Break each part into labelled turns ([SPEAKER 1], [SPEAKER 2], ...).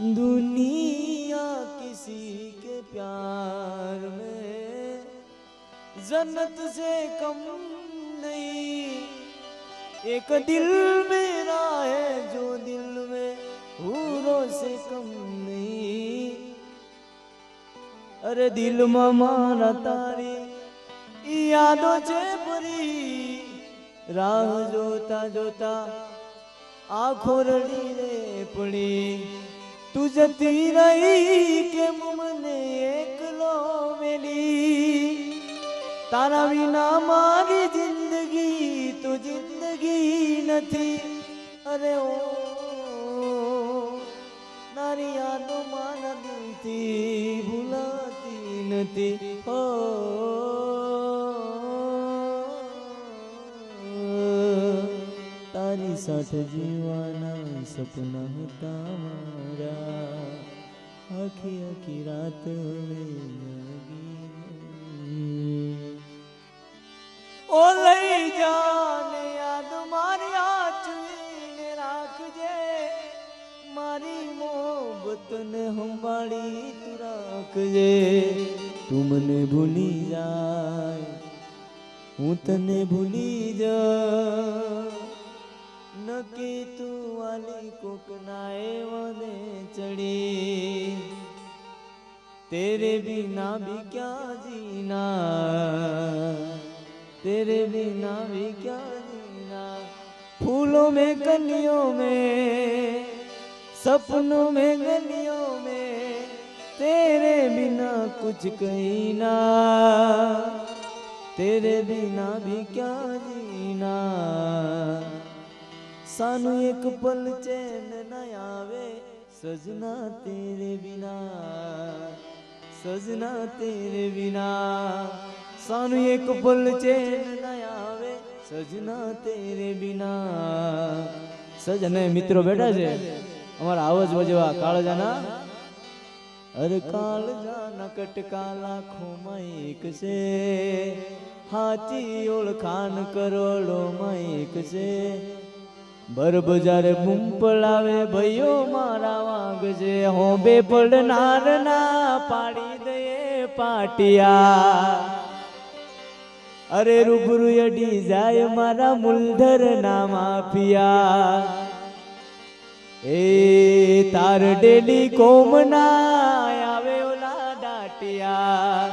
[SPEAKER 1] दुनिया किसी के प्यार में जन्नत से कम नहीं। एक दिल मेरा है जो दिल में हूरों से कम नहीं। अरे दिल मारा तारी, यादों से बुरी राह जोता जोता आँखों रड़ी रे पड़ी। તું જતી રહી કે મને એકલો મેલી? તારા વિના મારી જિંદગી, તો જિંદગી નથી. અરે ઓ તારી યાદો મારા દિલથી ભૂલાતી નથી. હો તારી સાથે જીવાના સપના હતા મારા. આખી આખી રાત ઓ લઈ જાને યાદ મારી આચવીને રાખજે મારી મોહબ્બતને સંભાળી તું રાખજે તું મને ભૂલી જાય હું તને ભૂલી જા નકી તું વાલી કોકના વને ચડી तेरे बिना भी क्या जीना तेरे बिना भी क्या जीना फूलों में कलियों में सपनों में गलियों में तेरे बिना कुछ कहना तेरे बिना भी क्या जीना सानू एक पल चैन न आवे सजना तेरे बिना સજના તેરે વિના. સાનું એક પલ ચેન ન આવે સજના તેરે વિના. સજને મિત્રો બેઠા છે, અમારા આવજ વજવા કાળજાના. અરે કાળજાના કટકા લાખો એક છે. હાચી ઓળખાણ કરોડોમાં એક છે. બર બજારે બૂમ પડાવે મારા વાગ છે હો બે પડનાર ના પાડી દે પાટિયા. અરે રૂબરૂ અડી જાય મારા મુલધર ના માફિયા. એ તાર ડેલી કોમ ના આવે ઓલા દાટિયા.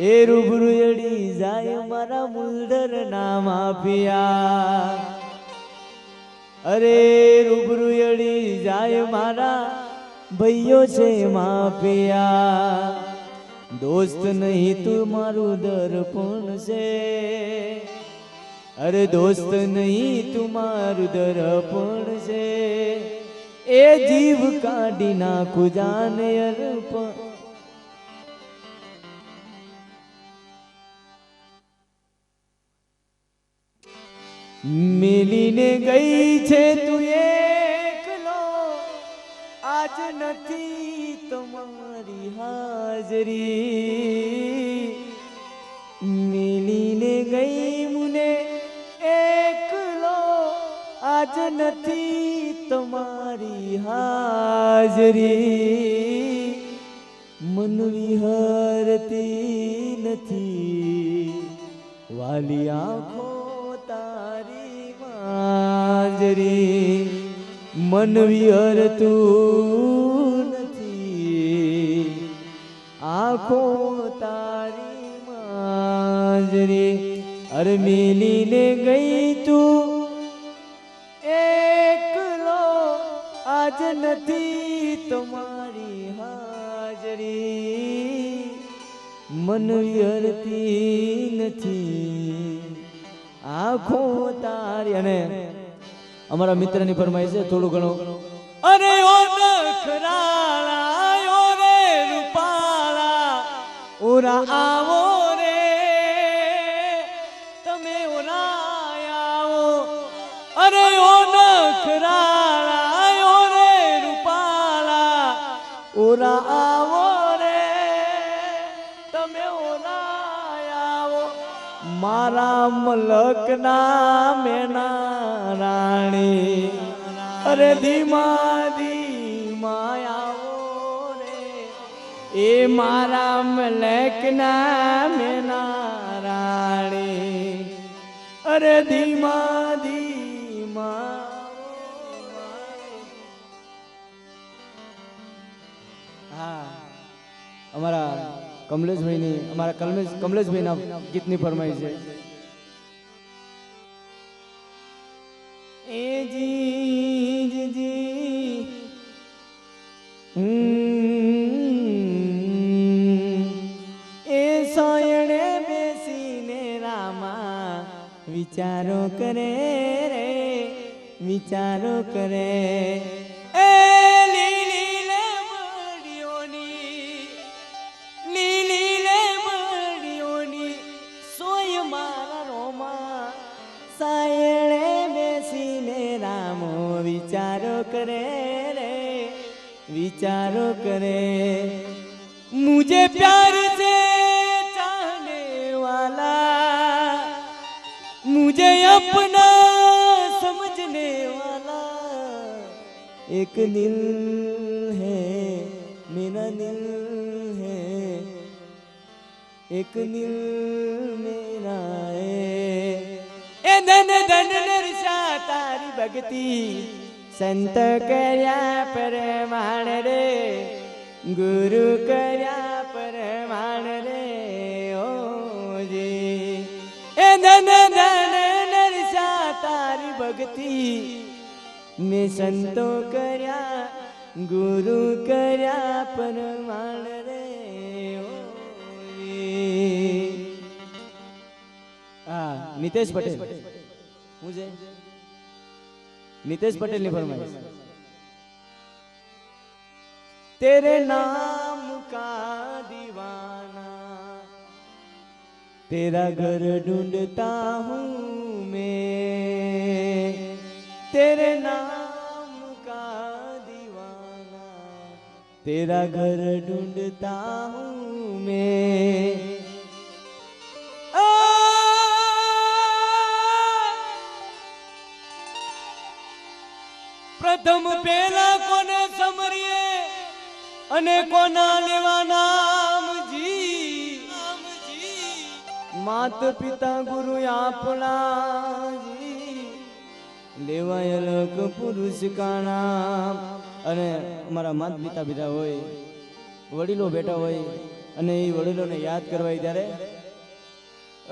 [SPEAKER 1] એ રૂબરૂ અડી જાય મારા મુલધર ના માફિયા. અરે રૂબરૂ અડી જાય મારા ભાઈઓ છે માપિયા દોસ્ત નહીં તું મારું દર્પણ છે. અરે દોસ્ત નહીં તું મારું દર્પણ છે. એ જીવ કાઢી નાખું જાને અર્પણ મિલીને ગઈ છે તું એકલો આજ નથી તમારી હાજરી મિલીને ગઈ મુને એકલો આજ નથી તમારી હાજરી મન હરતી નથી વાલી આંખો માજરી મન વિહરતું નથી. આખો તારી માજરી અરે મિલીને ગઈ તું. એકલો આજ નથી તમારી હાજરી. મન વ્યરતી નથી. આંખો તારી અને અમારા મિત્રની ફરમાઈ છે, થોડું ઘણું, અરે ઓ નખરાળા, ઓ રે રૂપાળા, ઓરા મલકના મેના રાણી. અરે ધીમા ધીમા આવો એ મારા મલકના મેના રાણી. અરે ધીમા ધીમા હા. અમારા કમલેશભાઈની, અમારા કમલેશ કમલેશભાઈના ગીતની ફરમાઈ છે. એ જી જી જી હમ. એ સોયણે બેસીને રામા વિચારો કરે રે વિચારો કરે करे मुझे प्यार से चाहने वाला मुझे अपना समझने वाला एक दिल है मेरा दिल है एक दिल मेरा है ए धन धन नरसा तारी भगती સંત કર્યા પરમાણ રે ગુરુ કર્યા પરમાણ રે ઓજી એ ધન ધન, નરસા તારી ભક્તિ. મેં સંતો કર્યા, ગુરુ કર્યા પરમાણ રે હા નિતેશ પટેલ. હું છે नितेश पटेल ने फरमाई तेरे नाम का दीवाना तेरा घर ढूंढता हूँ मैं। तेरे नाम का दीवाना तेरा घर ढूंढता हूँ मैं। પ્રથમ પેલા કોને સમરીએ અને કોના લેવા નામજી? માત પિતા ગુરુ આપણા લેવાય અલગ પુરુષ કાણા અને અમારા માત પિતા બીજા હોય, વડીલો બેઠા હોય, અને એ વડીલોને યાદ કરવા ત્યારે,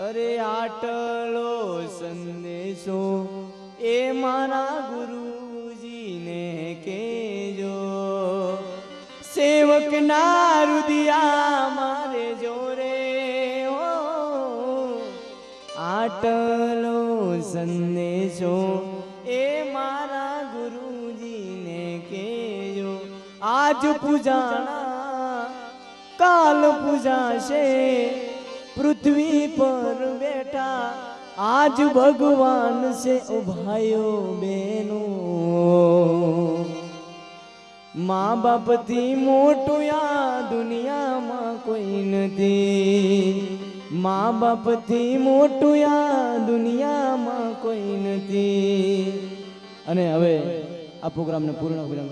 [SPEAKER 1] અરે આટલો સંદેશો એ મારા ગુરુજીને કેજો સેવક ના રુદિયા મારે જોરે આટલો સંદેશો એ મારા ગુરુજીને કેજો આજ પૂજાના કાલ પૂજાશે, પૃથ્વી પર બેઠા આજ ભગવાન છે ઓ ભાઈઓ બહેનો. મા બાપથી મોટું આ દુનિયામાં કોઈ નથી. મા બાપથી મોટું આ દુનિયામાં કોઈ નથી. અને હવે આ પ્રોગ્રામને પૂર્ણ વિરામ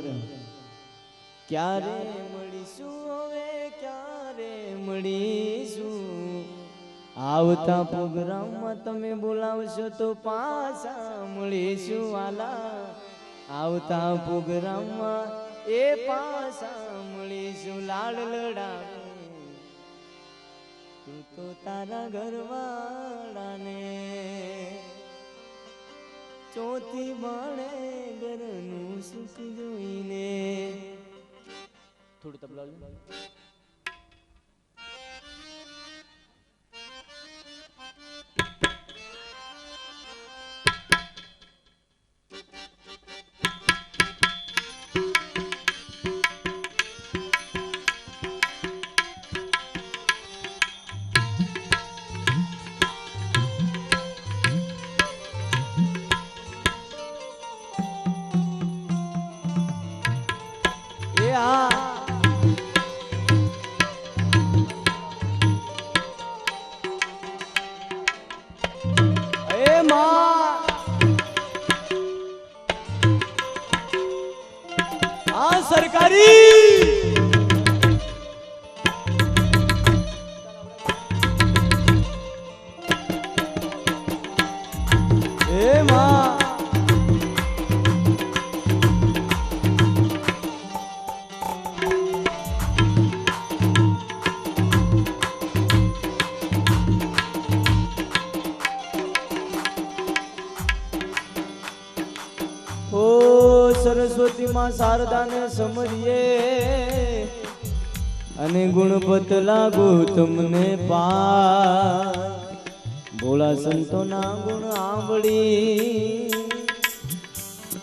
[SPEAKER 1] ક્યારે મળીશું હવે? ક્યારે મળીશું? આવતા પ્રોગ્રામમાં તમે બોલાવશો તો પાછા મળીશું વાલા. આવતા પ્રોગ્રામમાં એ પાછા મળીશું લાડ લડા તું તો તારા ઘરવાળાને ચોથી બાણે ઘરનું સુખ જોઈને. થોડું તબલા શારદાને સમરીએ અને ગુણપત લાગુ તમને પા ભોળા સંતોના ગુણ આંબળી.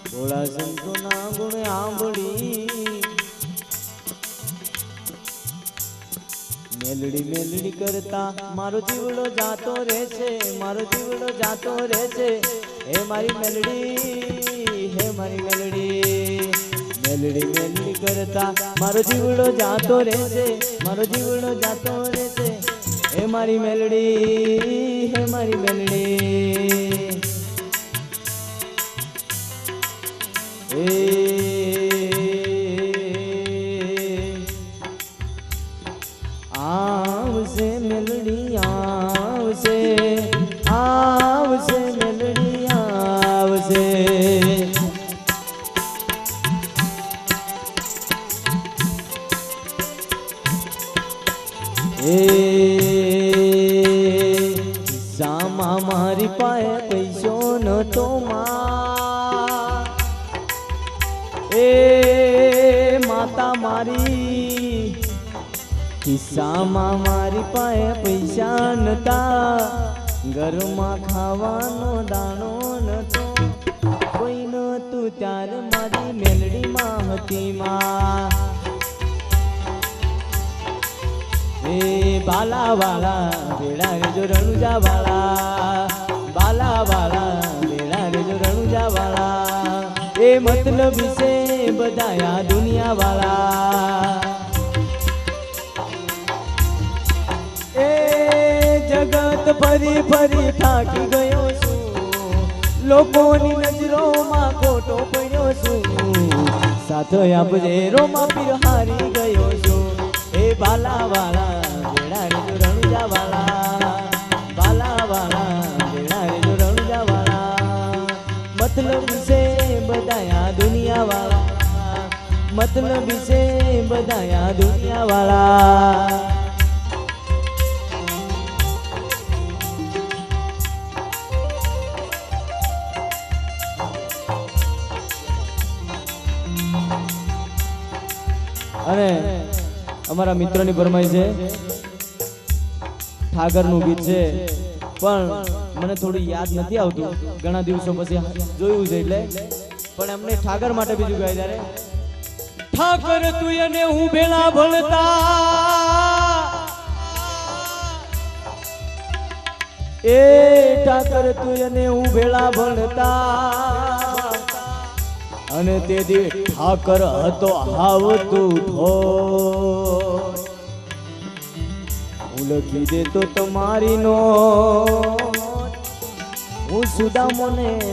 [SPEAKER 1] ભોળા સંતોના ગુણ આંબળી. મેલડી મેલડી કરતા મારો જીવડો જાતો રહેશે મારો જીવડો જાતો રહેશે હે મારી મેલડી, હે મારી મેલડી. મેલડી મેલડી કરતા મારો જીવડો જાતો રહેશે મારો જીવડો જાતો રહેશે હે મારી મેલડી, હે મારી મેલડી. એ સામા મારી પાસે પૈસો નતો માં. એ માતા મારી ખિસ્સામાં મારી પાસે પૈસા નતા ઘરમાં ખાવાનો દાણો નતો કોઈ નતું ત્યારે મારી મેલડીમાં હતી માં. બાલા વાળા રે જો રણુજા વાળા બાલા વાળા બેડા રે રણુજા વાળા એ મતલબ છે બધા આ દુનિયા વાળા એ જગત ફરી ફરી થાકી ગયો છું. લોકોની નજરોમાં ખોટો પડ્યો છું. સાથ આપજે રોમાં પીર હારી ગયો છું. એ બાલા વાળા મતલબ છે બધા દુનિયા વાળા અને અમારા મિત્રોની ફરમાઈ છે ઠાકરનું ગીત છે, પણ મને થોડું યાદ નથી આવતું. ઘણા દિવસો પછી જોયું છે એટલે. પણ એમને ઠાકર માટે બીજું ગાય ત્યારે ઠાકર તું અને હું ભેળા ભણતા. એ ઠાકર તું અને હું ભેળા ભણતા. અને તેથી ઠાકર હતો આવતું ઠોર હું લખી દે તો તમારી નો હું સુદામો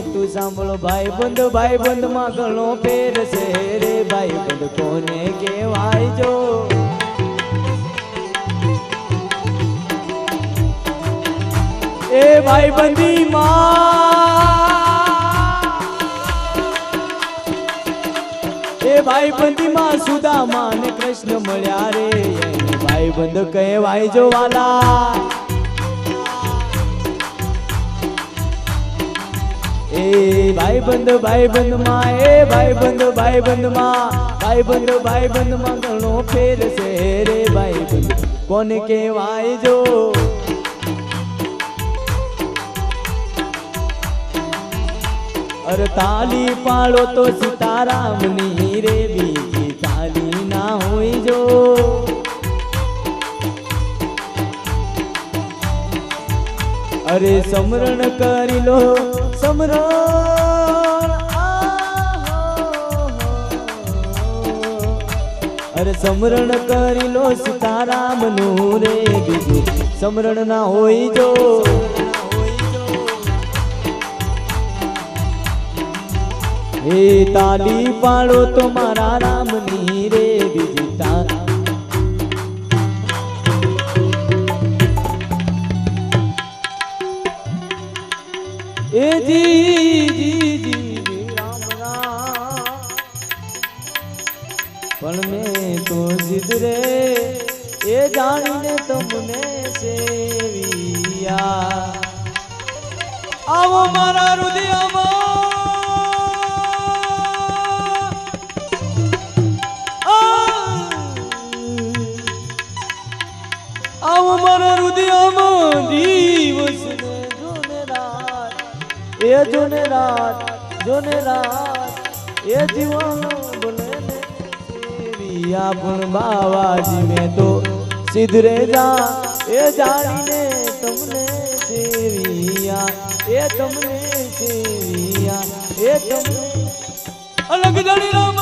[SPEAKER 1] તું સાંભળો ભાઈ બંધ ભાઈ બંધમાં ઘણો ફેર છે રે ભાઈ બંધ કોને કહેવાય જો? એ ભાઈ બંધી એ ભાઈ બંધીમાં સુદામા ને કૃષ્ણ મળ્યા રે ભાઈ બંધ કહેવાય જો વાલા. એ ભાઈ બંધ ભાઈ બંધમાં એ ભાઈ બંધ ભાઈ બંધમાં ભાઈ બંધ ભાઈ બંધમાં ઘણો ફેર છે રે ભાઈ બંધ કોને કહેવાય જો? અરે તાલી પાડો તો સીતારામની રે બીજી તાલી ના હોય જો. અરે સમરણ કરી લો. સમરણ અરે સમરણ કરી લો સીતારામનું રે બીજું સમરણ ના હોય જો હે તાલી પાડો તો મારા રામની રે બીજી આવો મારા રુદિયામાં દિવસ. જોને રાત એ જોને રાત જોને રાત એ જીવાનો બોલે રિયા પણ બાવાજી મેં તો સિધરે જા, એ જાણીને તમને સેવિયા, એ તમને સેવિયા, એ તમને અલગ જડી રામ